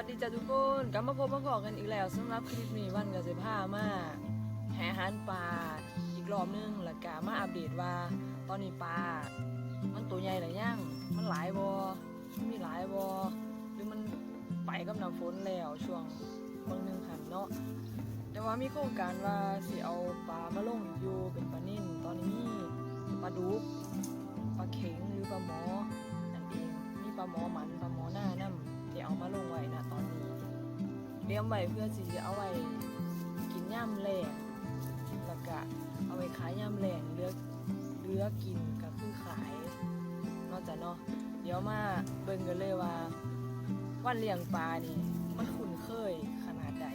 วัสดีจ้าทุกคนกลับมาพบมาพอกันอีกแล้วสำหรับคลิปนี้วันก็จะพามาแห่หารปลาอีกรอบนึงแล้วก็มาอัปเดตว่า ตอนนี้ปลามันตัวใหญ่หรือยังมันหลายบอมันมีหลายบอหรือมันไปกับน้ำฝนแล้วช่วงบางนึงหันเนาะแต่ว่ามีโครงการว่าสิเอาปลามาลงอยู่เป็นปลานิ่นตอนนี้มีปลาดุกปลาเข็งหรือปลาหมอนั่นเองมีปลาหมอหมันปลาหมอหน้านํ ที่เอามาลงไว้นะตอนนี้เตรียมไว้เพื่อสิจะเอาไว้กินย่ำแรงแล้วก็เอาไว้ขายย่ำแรงเลือกเลือกกินก็คือขายนอกจากเนาะเดี๋ยวมาเบิ่งกันเลยว่าวันเลี้ยงปลานี่มันคุ้นเคยขนาดใด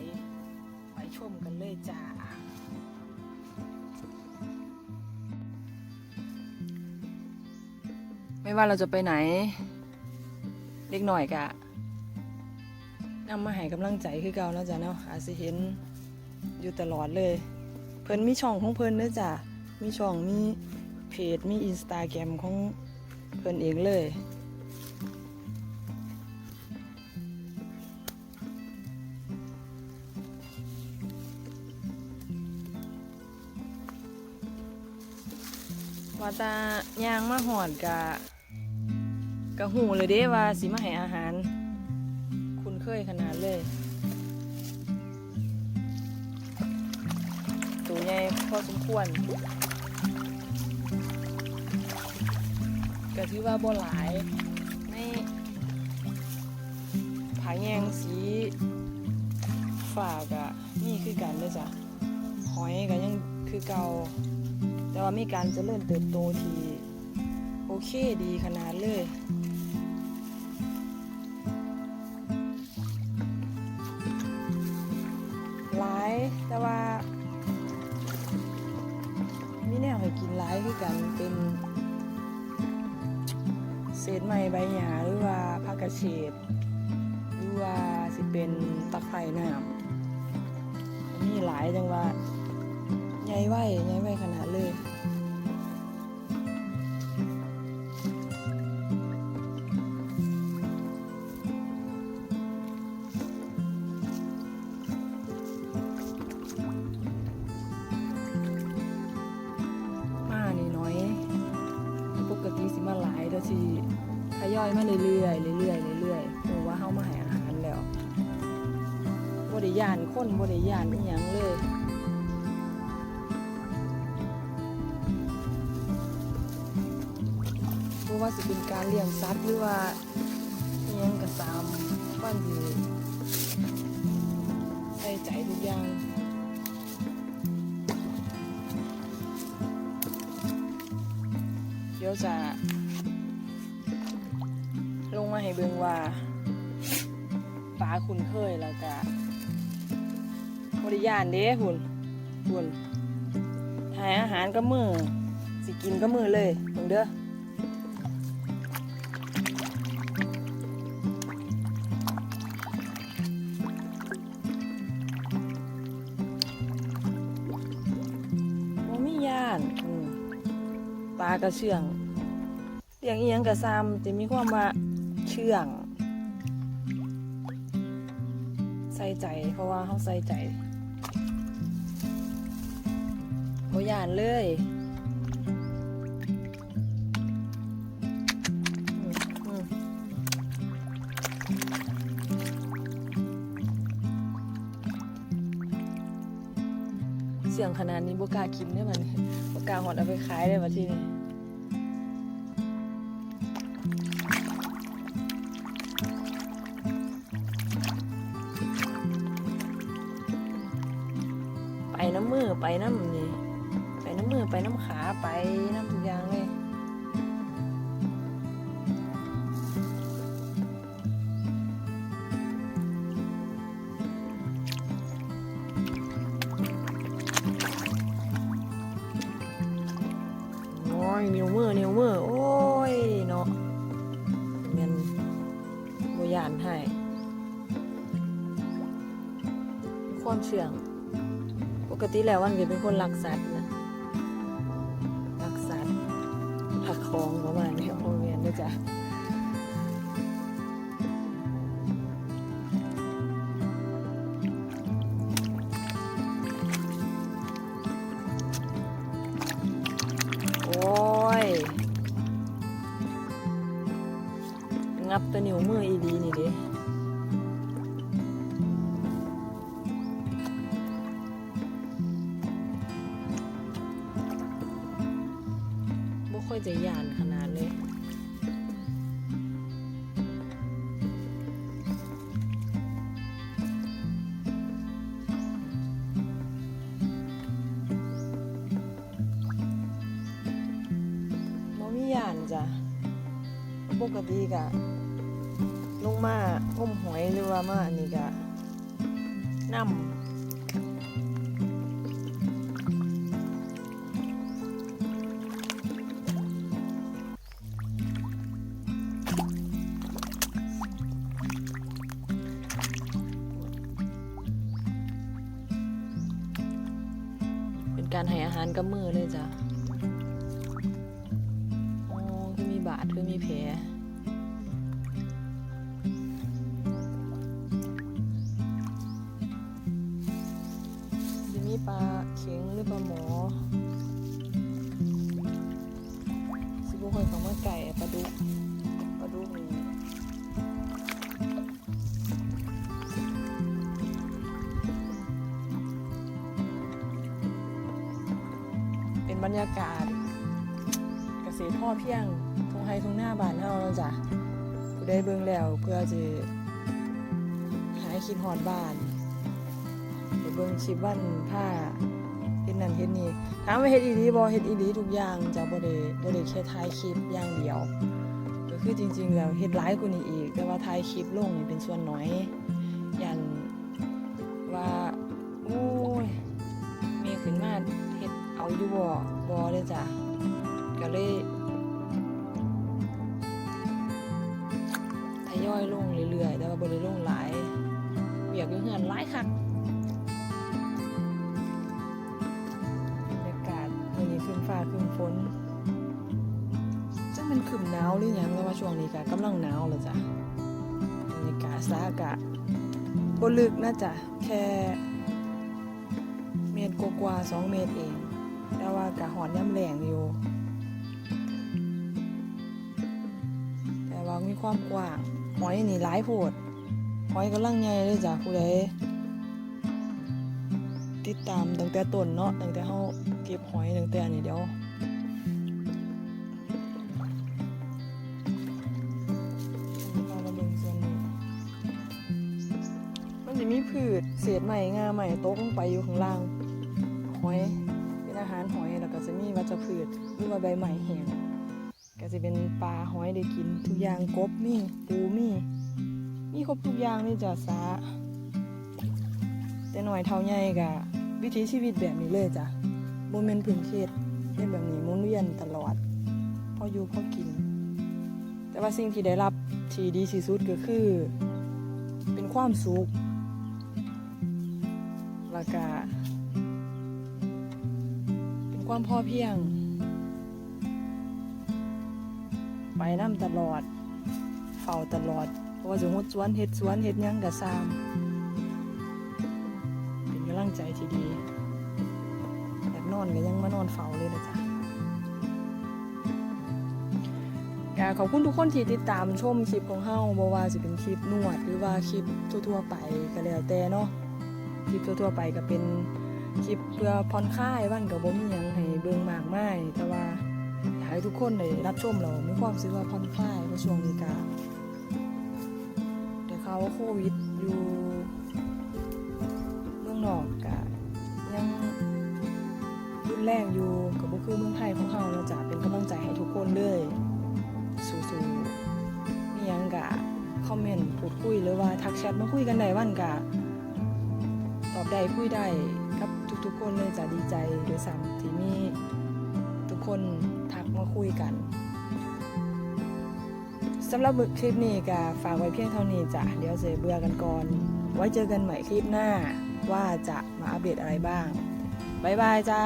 ไปชมกันเลยจ้าไม่ว่าเราจะไปไหน เล็กหน่อยกะ นำมาให้กำลังใจคือเก่าเนะจ้ะเนาะอาจสิเห็นอยู่ตลอดเลย เพิ่นมีช่องของเพิ่นเด้อจ้ะมีช่องมีเพจมีอินสตาแกรมของเพื่นเองเลยว่าตายางมาหอดกะกะหูเลยเด้ว่าสิมาให้อาหาร ยขนาดเลย ตัวใหญ่พอสมควรก็ถือว่าบ่หลายในผาแยงสีฝากอะนี่คือกันเลยจ้ะหอยก็ยังคือเก่า แต่ว่ามีการเจริญเติบโตที่โอเคดีขนาดเลย แต่ว่ามีแนวให้กินหลายคือกันเป็นเศษไม้ใบหญ้าหรือว่าผักกระเฉดหรือว่าสิเป็นตะไคร่น้ำมีหลายจังว่าใหญ่ไหวใหญ่ไหวขนาดเลย สิทยอยมาเรื่อยๆเรื่อยๆเรื่อยๆเพราะว่าเฮามาให้อาหารแล้วบ่ได้ย่านคนบ่ได้ย่านอีหยังเลยบ่ว่าสิเป็นการเลี้ยงสัตว์หรือว่าอิหยังก็ตามบ้านอยู่ใส่ใจทุกอย่างเดี๋ยวจะ เบิ่งว่าปลาคุณเคยแล้วก็บริยานเด้หุ่นหุ่นหายอาหารก็มือสิกินก็มือเลยเบิ่งเด้อบ่มีย่านอืมปลากระเชื่องเลี้ยงอียงกระซามจะมีความว่า เชื่อง ใส่ใจเพราะว่าเขาใส่ใจบ่ย่านเลยเสียงขนาดนี้บ่กากินได้มันบ่กาหอดเอาไปขายได้มาที่นี่ มือไปน้ำขาไปน้ำทุกอย่างเลยโอ้ยนิ้วมือนิ้วมือโอ้ยเนาะเงินบยานให้ความเชื่อง ปกติแล้ววันก็เป็นคนรักสัตว์นะ คองประมาณนี้โอเวียนด้วยจ้ะโอ้ย งับตะหนิวมืออีดีนี่ บ่ค่อยจะยานขนาดเลยบ่มียานจ้ะปกติกะลงมาง้มหอยหรือว่ามาอันนี้กะนำ การให้อาหารกับมือเลยจ้ะอ๋อคือมีบาดคือมีแผลจะมีปลาเข็งหรือปลาหมอ บรรยากาศ เกษตรพ่อเพียงทงไฮทงหน้าบ้านเฮาแล้วจ้ะผู้ได้เบิ่งแล้วเพื่อจะหายคิดฮอดบ้านไปเบิ่งคลิปวันผ้าเฮ็ดนั่นเฮ็ดนี่ถามว่าเฮ็ดอีหลีบ่เฮ็ดอีหลีทุกอย่างจ้ะบ่ได้บ่ได้แค่ถ่ายคลิปอย่างเดียว ก็คือจริง ๆ แล้วเฮ็ดหลายกว่านี้อีก แต่ว่าถ่ายคลิปลงนี่เป็นส่วนน้อย อยู่บ่บ่เด้จ้ะก็เลยทยอยลงเรื่อยๆแต่ว่าบริลงหลายเบียกอยู่เหือนหลายคักบรรยากาศวันนี้คืนฟ้าคืนฝนจะมันคืมหนาวหรือหยังแต่ว่าช่วงนี้ก็กำลังหนาวแล้วจ้ะบรรยากาศซาอากาศบลึกนะจ๊ะแค่เมตรกว่าๆสองเมตรเอง แต่ว่ากะหอนย่ำแรงอยู่ แต่ว่ามีความกว้างหอยนี่หลายโพดหอยกำลังใหญ่เลยจ้ะผู้ใดติดตามตั้งแต่ต้นเนาะตั้งแต่เฮาเก็บหอยตั้งแต่อันนี้เดี๋ยวมันจะมีพืชเศษไม้งาไม้ตกลงไปอยู่ข้างล่างหอยาหารหอยแล้วก็จะมีวัชพืชหรือว่าใบไม้แห้งก็จะเป็นปลาหอยได้กิน ทุกอย่างกบมีปูมีมีครบทุกอย่างนี่จะสาแต่หน่อยเท่าใหญ่กะวิถีชีวิตแบบนี้เลยจ้ะโมเมนต์พื้นเขตเป็นแบบนี้หมุนเวียนตลอดพออยู่พอกิน แต่ว่าสิ่งที่ได้รับที่ดีที่สุดก็คือ เป็นความสุขแล้วก็ ความพอเพียง ไปน้ำตลอด เฝ้าตลอดเพราะว่าจะงดสวนเฮ็ดสวนเฮ็ดยังกะซามเป็นกำลังใจที่ดีอยากนอนก็ยังมานอนเฝ้าเลยนะจ๊ะก็ขอบคุณทุกคนที่ติดตามชมคลิปของเฮาบ่ว่าจะเป็นคลิปนวดหรือว่าคลิปทั่วๆไปก็แล้วแต่เนาะคลิปทั่วๆไปก็เป็น คลิปเพื่อผ่อนคลายบ้านกับบ่มีหยังให้เบิ่งมากมายแต่ว่าอยากให้ทุกคนได้รับชมเรามีความสึกว่าผ่อนคลายเพราะช่วงนี้ก็เดี๋ยวเขาโควิดอยู่เมืองนอกก็ยังรุนแรงอยู่กับบ่คือเมืองไทยของเราเราจะเป็นกำลังใจให้ทุกคนเลยสู้ๆมีหยังก็คอมเมนต์พูดคุยหรือว่าทักแชทมาคุยกันได้วันก็ต อบได้คุยได้กับทุกๆคนเลยจะดีใจโดวยซ้ำที่มีทุกคนทักมาคุยกันสำหรับคลิปนี้ก็ฝากไว้เพียงเท่านี้จ้ะเดี๋ยวเจเบื่อกันก่อน ไว้เจอกันใหม่คลิปหน้าว่าจะมาอัปเดตอะไรบ้าง บ๊ายบายจ้า